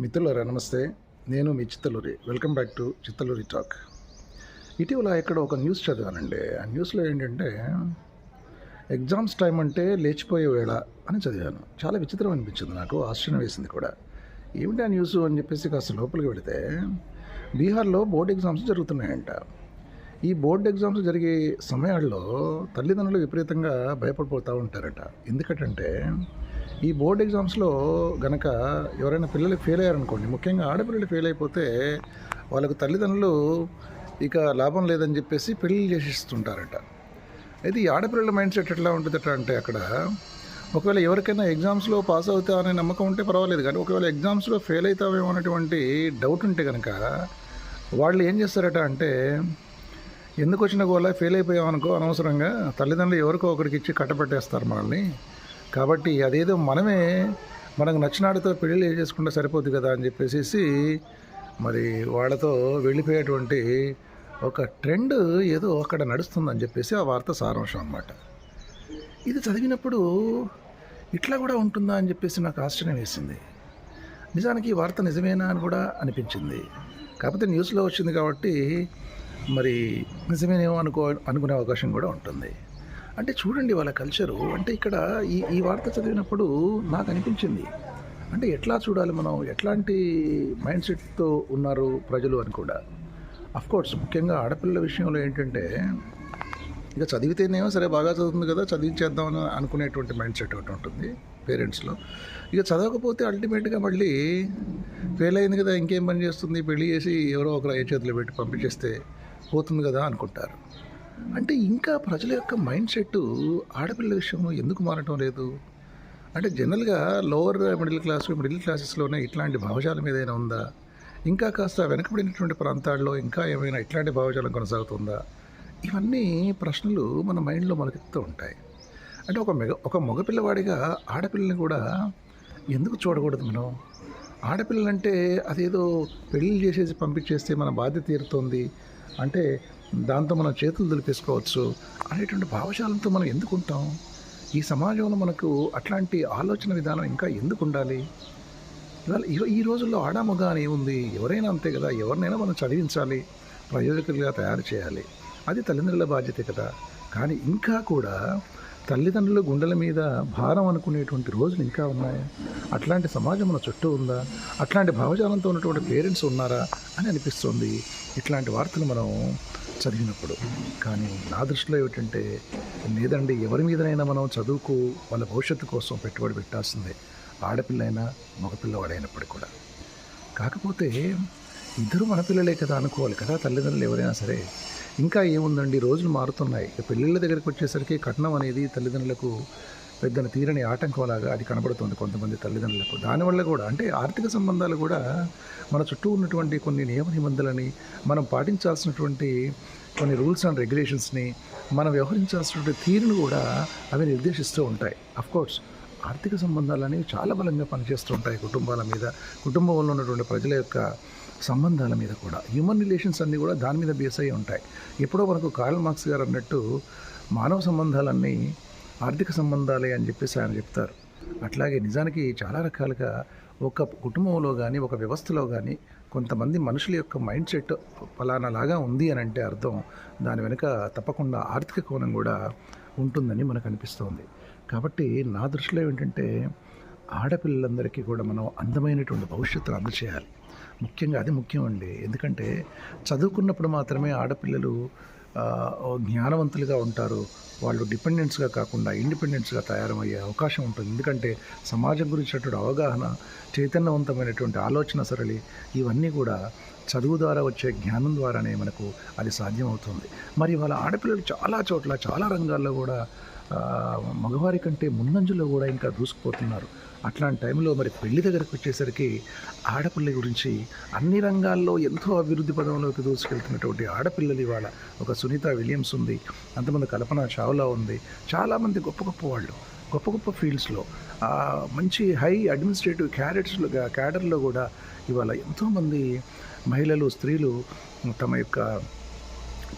మిత్రులారా నమస్తే. నేను మీ Chittaluri. Welcome back to Chittaluri talk ఇటీవల ఇక్కడ ఒక న్యూస్ చదివానండి. ఆ న్యూస్లో ఏంటంటే ఎగ్జామ్స్ టైం అంటే లేచిపోయే వేళ అని చదివాను. చాలా విచిత్రం అనిపించింది నాకు ఆశ్చర్యం వేసింది కూడా. ఏమిటి ఆ న్యూస్ అని చెప్పేసి కాస్త లోపలికి వెళితే బీహార్లో బోర్డ్ ఎగ్జామ్స్ జరుగుతున్నాయంట. ఈ బోర్డ్ ఎగ్జామ్స్ జరిగే సమయాల్లో తల్లిదండ్రులు విపరీతంగా భయపడిపోతూ ఉంటారట. ఎందుకంటే ఈ బోర్డ్ ఎగ్జామ్స్లో గనక ఎవరైనా పిల్లలు ఫెయిల్ అయ్యారనుకోండి ముఖ్యంగా ఆడపిల్లలు ఫెయిల్ అయిపోతే వాళ్ళకు తల్లిదండ్రులు ఇక లాభం లేదని చెప్పేసి పెళ్ళిళ్ళు చేసిస్తుంటారట. అయితే ఈ ఆడపిల్లల మైండ్ సెట్ ఎట్లా ఉంటుందట అంటే అక్కడ ఒకవేళ ఎవరికైనా ఎగ్జామ్స్లో పాస్ అవుతా అనే నమ్మకం ఉంటే పర్వాలేదు కానీ ఒకవేళ ఎగ్జామ్స్లో ఫెయిల్ అవుతావేమో అనేటువంటి డౌట్ ఉంటే కనుక వాళ్ళు ఏం చేస్తారట అంటే ఎందుకు వచ్చిన గోళ ఫెయిల్ అయిపోయామనుకో అనవసరంగా తల్లిదండ్రులు ఎవరికో ఒకరికి ఇచ్చి కట్టబెట్టేస్తారు మనల్ని కాబట్టి అదేదో మనమే మనకు నచ్చినాడితో పెళ్ళి చేసుకుంటే సరిపోద్ది కదా అని చెప్పేసి మరి వాళ్ళతో వెళ్ళిపోయేటువంటి ఒక ట్రెండ్ ఏదో అక్కడ నడుస్తుందని చెప్పేసి ఆ వార్త సారాంశం అన్నమాట. ఇది చదివినప్పుడు ఇట్లా కూడా ఉంటుందా అని చెప్పేసి నాకు ఆశ్చర్యం వేసింది. నిజానికి ఈ వార్త నిజమేనా అని కూడా అనిపించింది. కాకపోతే న్యూస్లో వచ్చింది కాబట్టి మరి నిజమేనేమో అనుకో అనుకునే అవకాశం కూడా ఉంటుంది. అంటే చూడండి వాళ్ళ కల్చరు అంటే ఇక్కడ ఈ ఈ వార్త చదివినప్పుడు నాకు అనిపించింది. అంటే ఎట్లా చూడాలి మనం? ఎట్లాంటి మైండ్ సెట్తో ఉన్నారు ప్రజలు అని కూడా. కోర్స్ ముఖ్యంగా ఆడపిల్లల విషయంలో ఏంటంటే ఇక చదివితేనేమో సరే బాగా చదువుతుంది కదా చదివించేద్దామని అనుకునేటువంటి మైండ్ సెట్ ఒకటి ఉంటుంది పేరెంట్స్లో ఇక చదవకపోతే అల్టిమేట్గా మళ్ళీ ఫెయిల్ అయింది కదా ఇంకేం పని చేస్తుంది? పెళ్ళి చేసి ఎవరో ఒకరు ఏ చేతిలో పెట్టి పంపించేస్తే పోతుంది కదా అనుకుంటారు. అంటే ఇంకా ప్రజల యొక్క మైండ్ సెట్ ఆడపిల్ల విషయంలో ఎందుకు మారటం లేదు? అంటే జనరల్గా లోవర్ మిడిల్ క్లాస్ మిడిల్ క్లాసెస్లోనే ఇట్లాంటి భావజాలం ఏదైనా ఉందా? ఇంకా కాస్త వెనకబడినటువంటి ప్రాంతాల్లో ఇంకా ఏమైనా ఇట్లాంటి భావజాలం కొనసాగుతుందా? ఇవన్నీ ప్రశ్నలు మన మైండ్లో మనకెత్తుతూ ఉంటాయి. అంటే ఒక మెగ ఒక మగపిల్లవాడిగా ఆడపిల్లని కూడా ఎందుకు చూడకూడదు మనం? ఆడపిల్లలంటే అదేదో పెళ్ళి చేసేసి పంపించేస్తే మన బాధ్యత తీరుతోంది. అంటే దాంతో మనం చేతులు దులిపేసుకోవచ్చు అనేటువంటి భావజాలంతో మనం ఎందుకు ఉంటాం? ఈ సమాజంలో మనకు అట్లాంటి ఆలోచన విధానం ఇంకా ఎందుకు ఉండాలి? ఇవాళ ఈ- రోజుల్లో ఆడామొగ అని ఏముంది? ఎవరైనా అంతే కదా ఎవరినైనా మనం చదివించాలి ప్రయోజకులుగా తయారు చేయాలి. అది తల్లిదండ్రుల బాధ్యతే కదా. కానీ ఇంకా కూడా తల్లిదండ్రుల గుండెల మీద భారం అనుకునేటువంటి రోజులు ఇంకా ఉన్నాయా. అట్లాంటి సమాజం మన చుట్టూ ఉందా? అట్లాంటి భావజాలంతో ఉన్నటువంటి పేరెంట్స్ ఉన్నారా అని అనిపిస్తుంది. ఇట్లాంటి వార్తలు మనం చదివినప్పుడు. కానీ నా దృష్టిలో ఏమిటంటే లేదండి ఎవరి మీదనైనా మనం చదువుకు వాళ్ళ భవిష్యత్తు కోసం పెట్టుబడి పెట్టాల్సిందే. ఆడపిల్లైనా మగపిల్లవాడైనప్పటికీ కూడా. కాకపోతే ఇద్దరు మన పిల్లలే కదా అనుకోవాలి కదా తల్లిదండ్రులు ఎవరైనా సరే. ఇంకా ఏముందండి రోజులు మారుతున్నాయి. పెళ్ళిళ్ళ దగ్గరికి వచ్చేసరికి కట్నం అనేది తల్లిదండ్రులకు పెద్దన తీరని ఆటంకంలాగా అది కనబడుతుంది కొంతమంది తల్లిదండ్రులకు. దానివల్ల కూడా అంటే ఆర్థిక సంబంధాలు కూడా మన చుట్టూ ఉన్నటువంటి కొన్ని నియమ నిబంధనలని మనం పాటించాల్సినటువంటి కొన్ని రూల్స్ అండ్ రెగ్యులేషన్స్ని మనం వ్యవహరించాల్సినటువంటి తీరును కూడా అవి నిర్దేశిస్తూ ఉంటాయి. కోర్స్ ఆర్థిక సంబంధాలు అనేవి చాలా బలంగా పనిచేస్తూ ఉంటాయి కుటుంబాల మీద కుటుంబంలో ఉన్నటువంటి ప్రజల యొక్క సంబంధాల మీద కూడా. హ్యూమన్ రిలేషన్స్ అన్నీ కూడా దాని మీద బేస్ అయి ఉంటాయి. ఎప్పుడో మనకు కార్ల్ మార్క్స్ గారు అన్నట్టు మానవ సంబంధాలన్నీ ఆర్థిక సంబంధాలే అని చెప్పేసి ఆయన చెప్తారు. అట్లాగే నిజానికి చాలా రకాలుగా ఒక కుటుంబంలో కానీ ఒక వ్యవస్థలో కానీ కొంతమంది మనుషుల యొక్క మైండ్ సెట్ ఫలానాలాగా ఉంది అని అంటే అర్థం దాని వెనుక తప్పకుండా ఆర్థిక కోణం కూడా ఉంటుందని మనకు అనిపిస్తోంది. కాబట్టి నా దృష్టిలో ఏంటంటే ఆడపిల్లలందరికీ కూడా మనం అందమైనటువంటి భవిష్యత్తును అందచేయాలి. ముఖ్యంగా అది ముఖ్యం అండి. ఎందుకంటే చదువుకున్నప్పుడు మాత్రమే ఆడపిల్లలు జ్ఞానవంతులుగా ఉంటారు. వాళ్ళు డిపెండెంట్స్గా కాకుండా ఇండిపెండెంట్స్గా తయారయ్యే అవకాశం ఉంటుంది. ఎందుకంటే సమాజం గురించినటువంటి అవగాహన చైతన్యవంతమైనటువంటి ఆలోచన సరళి ఇవన్నీ కూడా చదువు ద్వారా వచ్చే జ్ఞానం ద్వారానే మనకు అది సాధ్యమవుతుంది. మరి వాళ్ళ ఆడపిల్లలు చాలా చోట్ల చాలా రంగాల్లో కూడా మగవారి కంటే ముందంజలో కూడా ఇంకా దూసుకుపోతున్నారు. అట్లాంటి టైంలో మరి పెళ్ళి దగ్గరకు వచ్చేసరికి ఆడపిల్ల గురించి అన్ని రంగాల్లో ఎంతో అభివృద్ధి పదంలోకి దూసుకెళ్తున్నటువంటి ఆడపిల్లలు ఇవాళ ఒక సునీత విలియమ్స్ ఉంది అంతమంది కల్పన చావ్లా ఉంది. చాలామంది గొప్ప గొప్ప వాళ్ళు గొప్ప గొప్ప ఫీల్డ్స్లో మంచి హై అడ్మినిస్ట్రేటివ్ క్యాడెట్స్లో క్యాడర్లో కూడా ఇవాళ ఎంతోమంది మహిళలు స్త్రీలు తమ యొక్క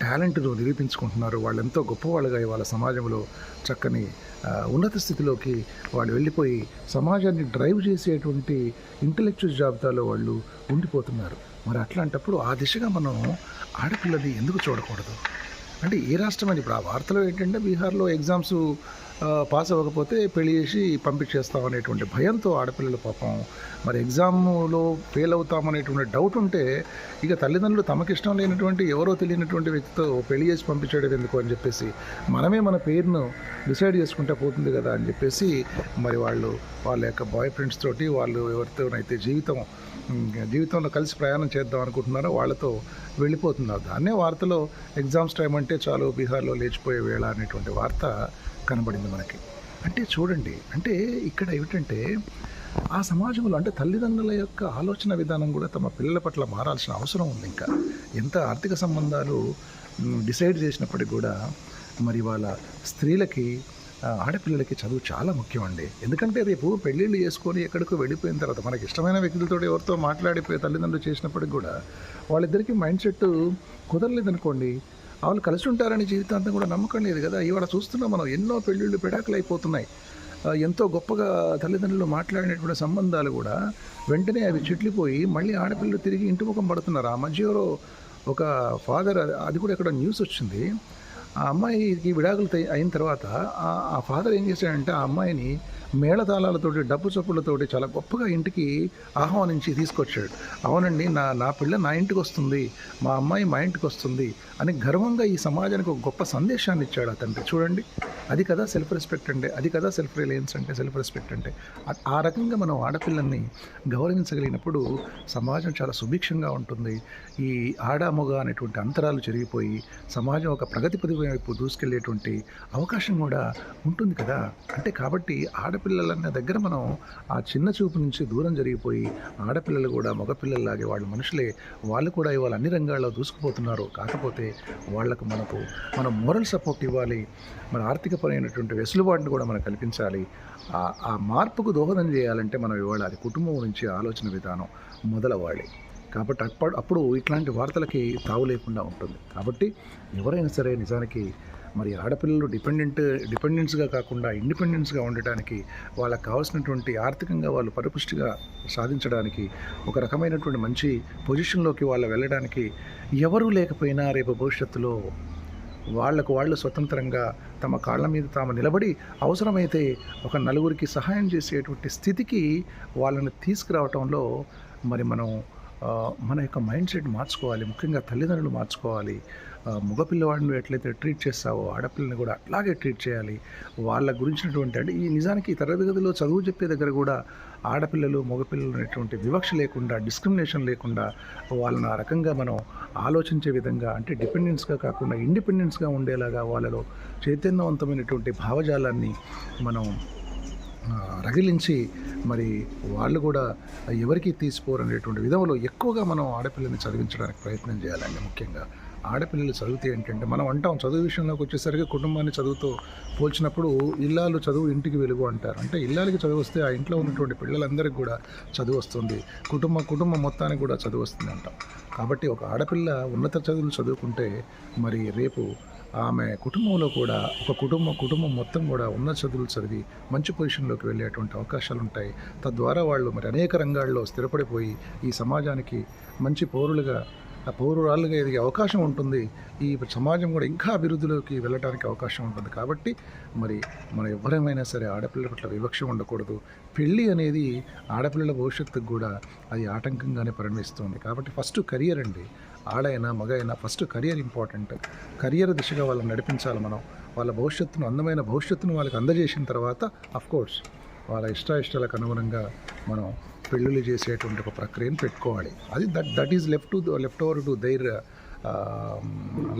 టాలెంట్ను నిరూపించుకుంటున్నారు. వాళ్ళు ఎంతో గొప్పవాళ్ళుగా ఇవాళ సమాజంలో చక్కని ఉన్నత స్థితిలోకి వాళ్ళు వెళ్ళిపోయి సమాజాన్ని డ్రైవ్ చేసేటువంటి ఇంటలెక్చువల్ జాబితాలో వాళ్ళు ఉండిపోతున్నారు. మరి అట్లాంటప్పుడు ఆ దిశగా మనం ఆడపిల్లది ఎందుకు చూడకూడదు? అంటే ఏ రాష్ట్రం అని ఇప్పుడు ఆ వార్తలో ఏంటంటే బీహార్లో ఎగ్జామ్స్ పాస్ అవ్వకపోతే పెళ్ళి చేసి పంపించేస్తాం అనేటువంటి భయంతో ఆడపిల్లలు పాపం. మరి ఎగ్జామ్లో ఫెయిల్ అవుతామనేటువంటి డౌట్ ఉంటే ఇక తల్లిదండ్రులు తమకిష్టం లేనటువంటి ఎవరో తెలియనటువంటి వ్యక్తితో పెళ్ళి చేసి పంపించడం ఎందుకు అని చెప్పేసి మనమే మన పేరును డిసైడ్ చేసుకుంటే పోతుంది కదా అని చెప్పేసి మరి వాళ్ళు వాళ్ళ యొక్క బాయ్ ఫ్రెండ్స్ తోటి వాళ్ళు ఎవరితోనైతే జీవితం జీవితంలో కలిసి ప్రయాణం చేద్దాం అనుకుంటున్నారో వాళ్ళతో వెళ్ళిపోతున్నారు. దాన్నే వార్తలో ఎగ్జామ్స్ టైం అంటే చాలు బీహార్లో లేచిపోయే వేళ అనేటువంటి వార్త కనబడింది మనకి. అంటే చూడండి అంటే ఇక్కడ ఏమిటంటే ఆ సమాజంలో అంటే తల్లిదండ్రుల యొక్క ఆలోచన విధానం కూడా తమ పిల్లల పట్ల మారాల్సిన అవసరం ఉంది ఇంకా. ఎంత ఆర్థిక సంబంధాలు డిసైడ్ చేసినప్పటికీ కూడా మరి వాళ్ళ స్త్రీలకి ఆడపిల్లలకి చదువు చాలా ముఖ్యం అండి ఎందుకంటే రేపు పెళ్ళిళ్ళు చేసుకొని ఎక్కడికో వెళ్ళిపోయిన తర్వాత మనకి ఇష్టమైన వ్యక్తులతో ఎవరితో మాట్లాడిపోయి తల్లిదండ్రులు చేసినప్పటికి కూడా వాళ్ళిద్దరికీ మైండ్ సెట్ కుదరలేదనుకోండి. వాళ్ళు కలిసి ఉంటారని జీవితాంతం కూడా నమ్మకం లేదు కదా. ఇవాళ చూస్తున్నాం మనం ఎన్నో పెళ్ళిళ్ళు పెడాకులు అయిపోతున్నాయి ఎంతో గొప్పగా తల్లిదండ్రులు మాట్లాడినటువంటి సంబంధాలు కూడా వెంటనే అవి చిట్లిపోయి మళ్ళీ ఆడపిల్లలు తిరిగి ఇంటి ముఖం పడుతున్నారు. ఆ మధ్య ఒక ఫాదర్ అది కూడా ఇక్కడ న్యూస్ వచ్చింది. ఆ అమ్మాయికి విడాకులు అయిన తర్వాత ఆ- ఆ ఫాదర్ ఏం చేశాడంటే ఆ అమ్మాయిని మేళతాళాలతోటి డబ్బు చప్పులతోటి చాలా గొప్పగా ఇంటికి ఆహ్వానించి తీసుకొచ్చాడు. అవునండి నా నా పిల్ల నా ఇంటికి వస్తుంది మా అమ్మాయి మా ఇంటికి వస్తుంది అని గర్వంగా ఈ సమాజానికి ఒక గొప్ప సందేశాన్ని ఇచ్చాడు అతనికి చూడండి అది కదా సెల్ఫ్ రెస్పెక్ట్ అంటే అది కదా సెల్ఫ్ రిలయన్స్ అంటే సెల్ఫ్ రెస్పెక్ట్ అంటే. ఆ- రకంగా మనం ఆడపిల్లల్ని గౌరవించగలిగినప్పుడు సమాజం చాలా సుభిక్షంగా ఉంటుంది. ఈ ఆడామొగ అనేటువంటి అంతరాలు జరిగిపోయి సమాజం ఒక ప్రగతి పది వైపు దూసుకెళ్ళేటువంటి అవకాశం కూడా ఉంటుంది కదా. అంటే కాబట్టి ఆడ ఆడపిల్లలన్న దగ్గర మనం ఆ చిన్న చూపు నుంచి దూరం జరిగిపోయి ఆడపిల్లలు కూడా మగపిల్లల్లాగే వాళ్ళు మనుషులే వాళ్ళు కూడా ఇవాళ అన్ని రంగాల్లో దూసుకుపోతున్నారు. కాకపోతే వాళ్ళకు మనకు మనం మోరల్ సపోర్ట్ ఇవ్వాలి మన ఆర్థికపరమైనటువంటి వెసులుబాటును కూడా మనం కల్పించాలి. ఆ- ఆ మార్పుకు దోహదం చేయాలంటే మనం ఇవాళ అది కుటుంబం నుంచి ఆలోచన విధానం మొదలవ్వాలి. కాబట్టి అప్పుడు అప్పుడు ఇట్లాంటి వార్తలకి తావు లేకుండా ఉంటుంది. కాబట్టి ఎవరైనా సరే నిజానికి మరి ఆడపిల్లలు డిపెండెంట్ డిపెండెన్స్గా కాకుండా ఇండిపెండెన్స్గా ఉండటానికి వాళ్ళకి కావాల్సినటువంటి ఆర్థికంగా వాళ్ళు పరిపుష్టిగా సాధించడానికి ఒక రకమైనటువంటి మంచి పొజిషన్లోకి వాళ్ళు వెళ్ళడానికి ఎవరూ లేకపోయినా రేపు భవిష్యత్తులో వాళ్ళకు వాళ్ళు స్వతంత్రంగా తమ కాళ్ళ మీద తాము నిలబడి అవసరమైతే ఒక నలుగురికి సహాయం చేసేటువంటి స్థితికి వాళ్ళని తీసుకురావటంలో మరి మనం మన యొక్క మైండ్ సెట్ మార్చుకోవాలి. ముఖ్యంగా తల్లిదండ్రులు మార్చుకోవాలి. మగపిల్లవాడిని ఎట్లయితే ట్రీట్ చేస్తావో ఆడపిల్లని కూడా అట్లాగే ట్రీట్ చేయాలి. వాళ్ళ గురించినటువంటి అంటే ఈ నిజానికి ఈ తరగతి గదిలో చదువు చెప్పే దగ్గర కూడా ఆడపిల్లలు మగపిల్లలు అనేటువంటి వివక్ష లేకుండా డిస్క్రిమినేషన్ లేకుండా వాళ్ళని ఆ రకంగా మనం ఆలోచించే విధంగా అంటే డిపెండెన్స్గా కాకుండా ఇండిపెండెన్స్గా ఉండేలాగా వాళ్ళలో చైతన్యవంతమైనటువంటి భావజాలాన్ని మనం రగిలించి మరి వాళ్ళు కూడా ఎవరికి తీసిపోరు అనేటువంటి విధంలో ఎక్కువగా మనం ఆడపిల్లని చదివించడానికి ప్రయత్నం చేయాలండి ముఖ్యంగా. ఆడపిల్లలు చదివితే ఏంటంటే మనం అంటాం చదువు విషయంలోకి వచ్చేసరికి కుటుంబాన్ని చదువుతో పోల్చినప్పుడు ఇల్లాలు చదువు ఇంటికి వెలుగు అంటారు. అంటే ఇల్లాలకి చదువు వస్తే ఆ ఇంట్లో ఉన్నటువంటి పిల్లలందరికీ కూడా చదువు వస్తుంది. కుటుంబ కుటుంబం మొత్తానికి కూడా చదువు వస్తుంది అంటాం. కాబట్టి ఒక ఆడపిల్ల ఉన్నత చదువులు చదువుకుంటే మరి రేపు ఆమె కుటుంబంలో కూడా ఒక కుటుంబ కుటుంబం మొత్తం కూడా ఉన్న చదువులు చదివి మంచి పొజిషన్లోకి వెళ్ళేటువంటి అవకాశాలు ఉంటాయి. తద్వారా వాళ్ళు మరి అనేక రంగాల్లో స్థిరపడిపోయి ఈ సమాజానికి మంచి పౌరులుగా పౌరురాలుగా ఎదిగే అవకాశం ఉంటుంది. ఈ సమాజం కూడా ఇంకా అభివృద్ధిలోకి వెళ్ళడానికి అవకాశం ఉంటుంది. కాబట్టి మరి మనం ఎవరేమైనా సరే ఆడపిల్లల పట్ల వివక్ష ఉండకూడదు. పెళ్ళి అనేది ఆడపిల్లల భవిష్యత్తుకు కూడా అది ఆటంకంగానే పరిణమిస్తుంది. కాబట్టి ఫస్ట్ కెరియర్ అండి. ఆడైనా మగ అయినా ఫస్ట్ కెరియర్ ఇంపార్టెంట్ కెరియర్ దిశగా వాళ్ళని నడిపించాలి మనం. వాళ్ళ భవిష్యత్తును అందమైన భవిష్యత్తును వాళ్ళకి అందజేసిన తర్వాత కోర్స్ వాళ్ళ ఇష్టాయిష్టాలకు అనుగుణంగా మనం పెళ్ళిళ్ళు చేసేటువంటి ఒక ప్రక్రియను పెట్టుకోవాలి. అది that that is left to left over to their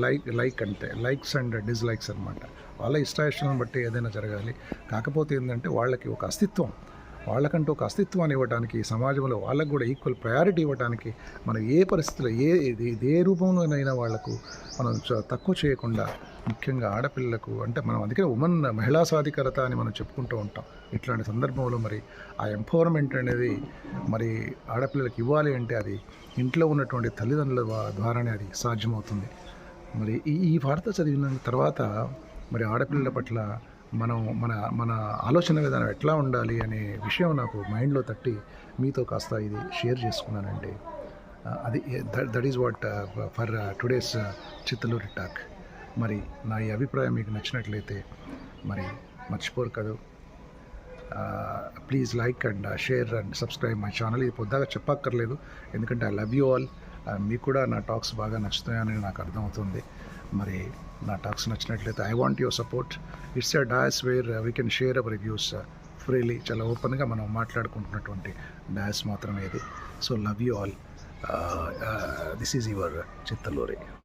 like like అంటే లైక్స్ అండ్ డిస్లైక్స్ అనమాట వాళ్ళ ఇష్టాయిష్టాలను బట్టి ఏదైనా జరగాలి. కాకపోతే ఏంటంటే వాళ్ళకి ఒక అస్తిత్వం. వాళ్ళకంటూ ఒక అస్తిత్వాన్ని ఇవ్వడానికి సమాజంలో వాళ్ళకు కూడా ఈక్వల్ ప్రయారిటీ ఇవ్వడానికి మనం ఏ పరిస్థితిలో ఏ ఏ రూపంలోనైనా వాళ్ళకు మనం చ- తక్కువ చేయకుండా ముఖ్యంగా ఆడపిల్లలకు అంటే మనం అందుకే ఉమెన్ మహిళా సాధికారత అని మనం చెప్పుకుంటూ ఉంటాం. ఇట్లాంటి సందర్భంలో మరి ఆ ఎంపవర్మెంట్ అనేది మరి ఆడపిల్లలకు ఇవ్వాలి అంటే అది ఇంట్లో ఉన్నటువంటి తల్లిదండ్రుల ద్వారానే అది సాధ్యమవుతుంది. మరి ఈ ఈ వార్త చదివిన తర్వాత మరి ఆడపిల్లల పట్ల మనం మన మన ఆలోచన విధానం ఎట్లా ఉండాలి అనే విషయం నాకు మైండ్లో తట్టి మీతో కాస్త ఇది షేర్ చేసుకున్నానండి. అది that is what for today's Chittaluri talk. మరి నా ఈ అభిప్రాయం మీకు నచ్చినట్లయితే మరి మర్చిపోరు కదా. Please like and share and subscribe my channel. ఇది పొద్దాగా చెప్పక్కర్లేదు. ఎందుకంటే ఐ లవ్ యూ ఆల్. మీకు కూడా నా టాక్స్ బాగా నచ్చుతాయని నాకు అర్థమవుతుంది. మరి నా టాక్స్ నచ్చినట్లయితే I want your support it's a dais where we can share our reviews freely చాలా ఓపెన్గా మనం మాట్లాడుకుంటున్నటువంటి డాస్ మాత్రమే ఇది. So love you all this is your Chittaluri